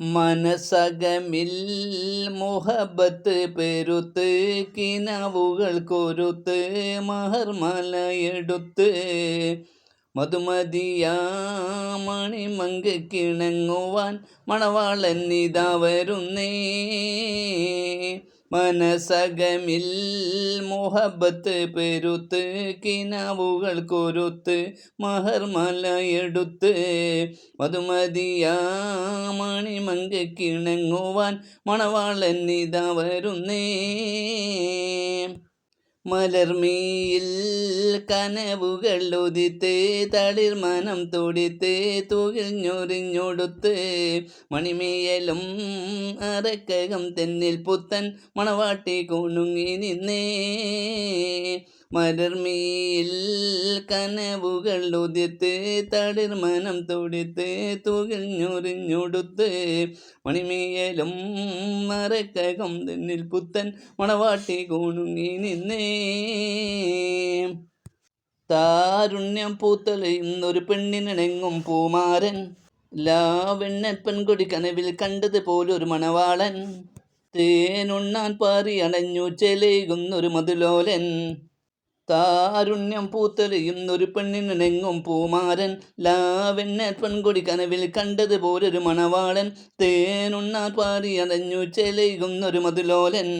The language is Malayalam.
മനസകമിൽ മുഹബത്ത് പെരുത്ത് കിനാവുകൾ കൊരുത്ത് മഹർമലയെടുത്ത്. മധുമതിയാ മണിമങ്കക്കിണങ്ങുവാൻ മണവാളൻ ഇതാ വരുന്നേ. മനസകമിൽ മുഹബത്ത് പെരുത്ത് കിനാവുകൾ കൊരുത്ത് മഹർമലയെടുത്ത്. മധുമതിയാ മണിമങ്കക്കിണങ്ങുവാൻ മണവാളൻ ഇതാ വരുന്നേ. മലർമീയിൽ കനവുകൾ ഒതിത്ത് തളിർ മനം തുടിത്ത് തുകിഞ്ഞൊറിഞ്ഞൊടുത്ത് മണിമേയലും അരക്കകം തെന്നിൽ പുത്തൻ മണവാട്ടി കൊണുങ്ങി നിന്നേ. മലർമീയിൽ കനവുകൾ ഉദിത്ത് തടിർ മനം തുടിത്ത് തുകഞ്ഞൊറിഞ്ഞൊടുത്ത് മണിമേയലും മറക്കകം തന്നിൽ പുത്തൻ മണവാട്ടി കോണുങ്ങി നിന്നേ. താരുണ്യം പൂത്തലയുന്നൊരു പെണ്ണിനിണങ്ങും പൂമാരൻ. ലാവെണ്ണൻ പെൺകൊടി കനവിൽ കണ്ടത് പോലൊരു മണവാളൻ തേനുണ്ണാൻ പാറി അണഞ്ഞു ചെലയുന്നൊരു മധുലോലൻ. താരുണ്യം പൂത്തലയുന്നൊരു പെണ്ണിനെങ്ങും പൂമാരൻ ലാവെണ്ണ പെൺകൊടി കനവിൽ കണ്ടത് പോലൊരു മണവാളൻ തേനുണ്ണാൻ പാറി അടഞ്ഞു ചെലയുന്നൊരു മധുലോലൻ